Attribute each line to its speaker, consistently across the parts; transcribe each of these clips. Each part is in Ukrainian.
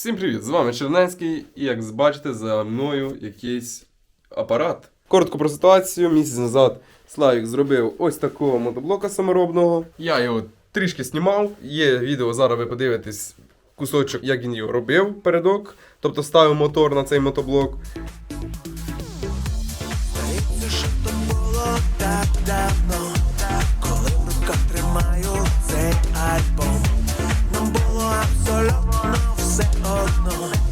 Speaker 1: всім привіт! З вами Чернецький, і як бачите, за мною якийсь апарат. Коротко про ситуацію. Місяць назад Славік зробив ось такого мотоблока саморобного. Я його трішки знімав. Є відео, зараз ви подивитесь кусочок, як він його робив передок. Тобто ставив мотор на цей мотоблок.
Speaker 2: No.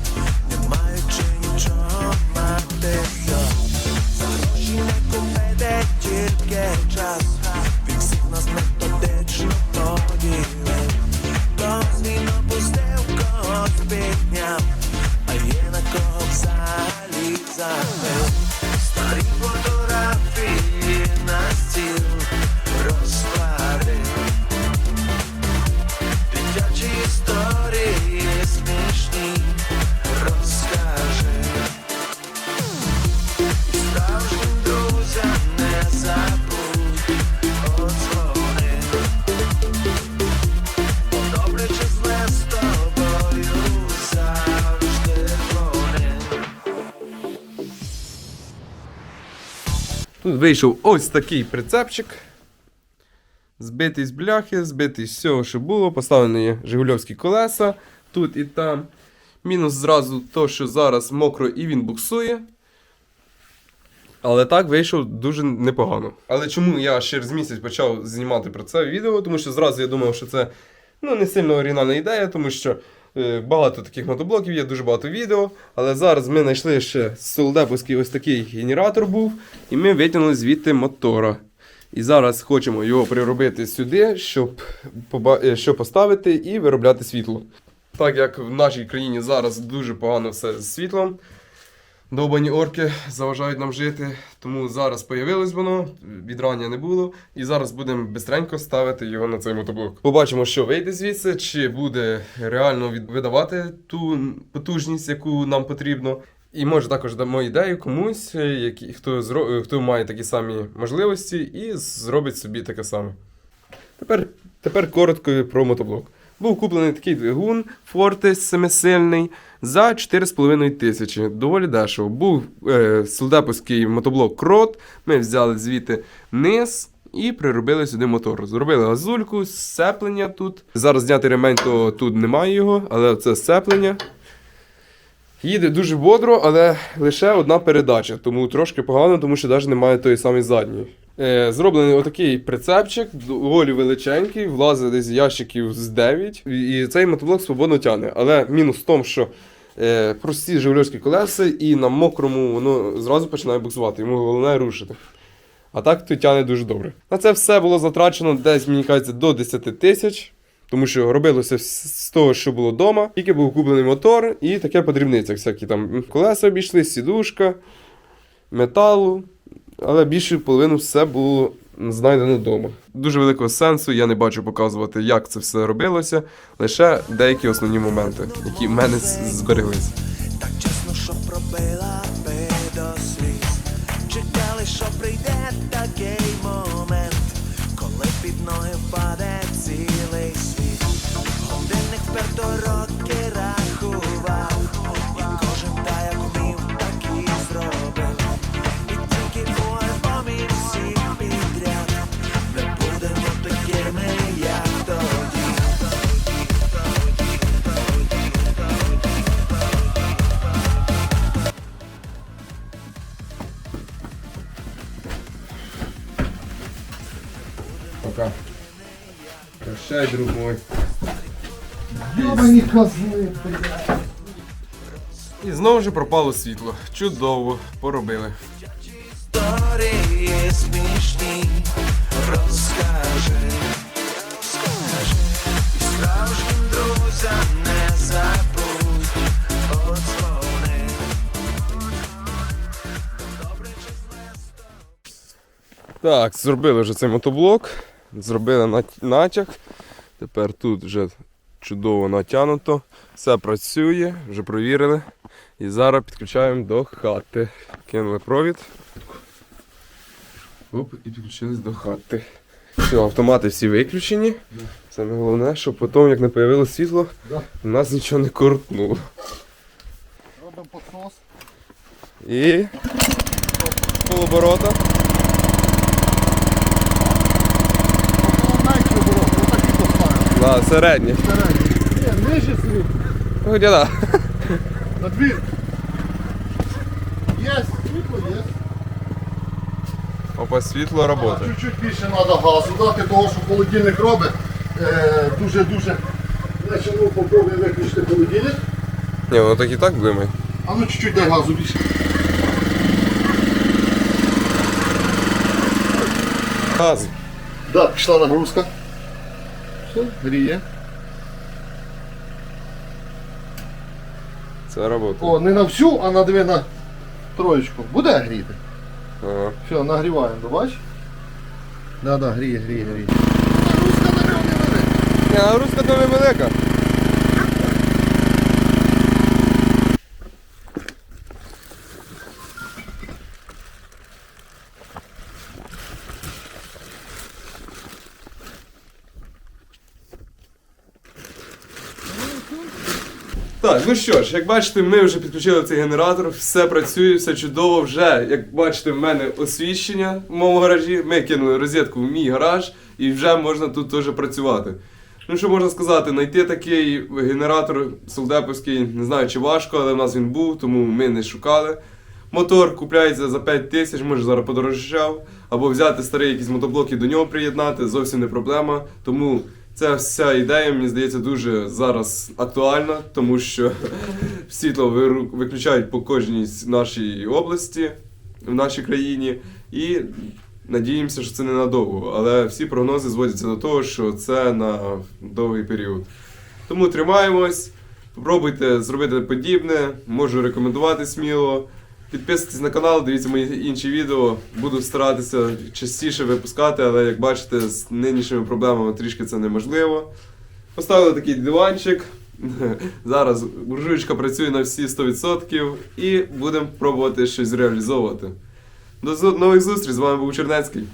Speaker 1: Тут вийшов ось такий прицепчик. Збитий з бляхи, збитий з всього, що було. Поставлені жигульовські колеса тут і там. Мінус зразу то, що зараз мокро і він буксує. Але так вийшов дуже непогано. Але чому я через місяць почав знімати про це відео? Тому що зразу я думав, що це ну, не сильно оригінальна ідея, тому що багато таких мотоблоків є, дуже багато відео. Але зараз ми знайшли ще солдеповський ось такий генератор був, і ми витягнули звідти мотора. І зараз хочемо його приробити сюди, щоб, е, щоб поставити і виробляти світло. Так як в нашій країні зараз дуже погано все з світлом, довбані орки заважають нам жити, тому зараз появилось воно, відрання не було, і зараз будемо бистренько ставити його на цей мотоблок. Побачимо, що вийде звідси, чи буде реально видавати ту потужність, яку нам потрібно. І може також дамо ідею комусь, які, хто, зро, хто має такі самі можливості і зробить собі таке саме. Тепер, тепер коротко про мотоблок. Був куплений такий двигун Forte семисильний за 4,5 тисячі. Доволі дешево. Був е, солдеповський мотоблок Крот. Ми взяли звідти низ і приробили сюди мотор. Зробили газульку, сцеплення тут. Зараз зняти ремень, то тут немає його, але це сцеплення. Їде дуже бодро, але лише одна передача, тому трошки погано, тому що навіть немає тої самої задньої. Е, зроблений отакий прицепчик, доволі величенький, влазить десь ящиків з 9. І цей мотоблок свободно тягне. Але мінус в тому, що е, прості жигульовські колеса, і на мокрому воно зразу починає буксувати, йому головне рушити. А так то тягне дуже добре. На це все було затрачено десь, мені кажеться, до 10 тисяч. Тому що робилося з того, що було вдома, тільки був куплений мотор і таке по дрібницях. Всякі там колеса обійшли, сідушка, металу. Але більше половину все було знайдено вдома. Дуже великого сенсу я не бачу показувати, як це все робилося, лише деякі основні моменти, які в мене збереглися.
Speaker 2: Так чесно, що пробила би до сліз. Чекали, що прийде такий момент, коли під ноги впаде цілий світ. Годинник вперто роки
Speaker 1: Прощай, друг мой.
Speaker 3: Козли, блядь.
Speaker 1: І знову ж пропало світло. Чудово, поробили.
Speaker 2: Історії смішні розкажи, розкажи, і справжнім друзям не забудь подзвони. Добре чи зле
Speaker 1: Так, зробили вже цей мотоблок, зробили натяг. Тепер тут вже чудово натягнуто. Все працює, вже провірили. І зараз підключаємо до хати. Кинули провід. Оп, і підключились до хати. Все, автомати всі виключені. Саме головне, щоб потім, як не появилось світло, у нас нічого не кортнуло.
Speaker 4: Робимо подсос.
Speaker 1: І полоборота.
Speaker 4: Потім менше оборот, отакий поставимо.
Speaker 1: Да, середнє.
Speaker 4: Середній. Ні, нижче світ.
Speaker 1: Ну, діда.
Speaker 4: На двір. Є, світло є.
Speaker 1: Опа, світло роботи.
Speaker 4: Чуть-чуть більше треба газу дати, того що холодильник робить. е, Дуже-дуже. Значить, ну попробуй виключити холодильник.
Speaker 1: Ні, воно так і так блимає.
Speaker 4: А ну чуть-чуть дай газу більше.
Speaker 1: Газ.
Speaker 4: Да, пішла нагрузка. Все, гріє.
Speaker 1: Це робота.
Speaker 4: О, не на всю, а на дві на троєчку. Буде гріти?
Speaker 1: Ага.
Speaker 4: Все, нагріваємо, ти бачиш? Да, да, гріє, гріє, гріє. На не велика.
Speaker 1: Ні, нагрузка велика. Так, ну що ж, як бачите, ми вже підключили цей генератор, все працює, все чудово. Вже, як бачите, в мене освіщення в моєму гаражі. Ми кинули розетку в мій гараж і вже можна тут теж працювати. Ну що можна сказати, знайти такий генератор солдеповський, не знаю чи важко, але в нас він був, тому ми не шукали. Мотор купляється за 5 тисяч, може зараз подорожчав. Або взяти старий якийсь мотоблок і до нього приєднати, зовсім не проблема. Тому ця вся ідея, мені здається, дуже зараз актуальна, тому що світло виключають по кожній нашій області в нашій країні. І надіємося, що це ненадовго. Але всі прогнози зводяться до того, що це на довгий період. Тому тримаємось, спробуйте зробити подібне, можу рекомендувати сміло. Підписуйтесь на канал, дивіться мої інші відео. Буду старатися частіше випускати, але як бачите, з нинішніми проблемами трішки це неможливо. Поставили такий диванчик. Зараз буржуєчка працює на всі 100% і будемо пробувати щось реалізовувати. До нових зустрічей, з вами був Чернецький.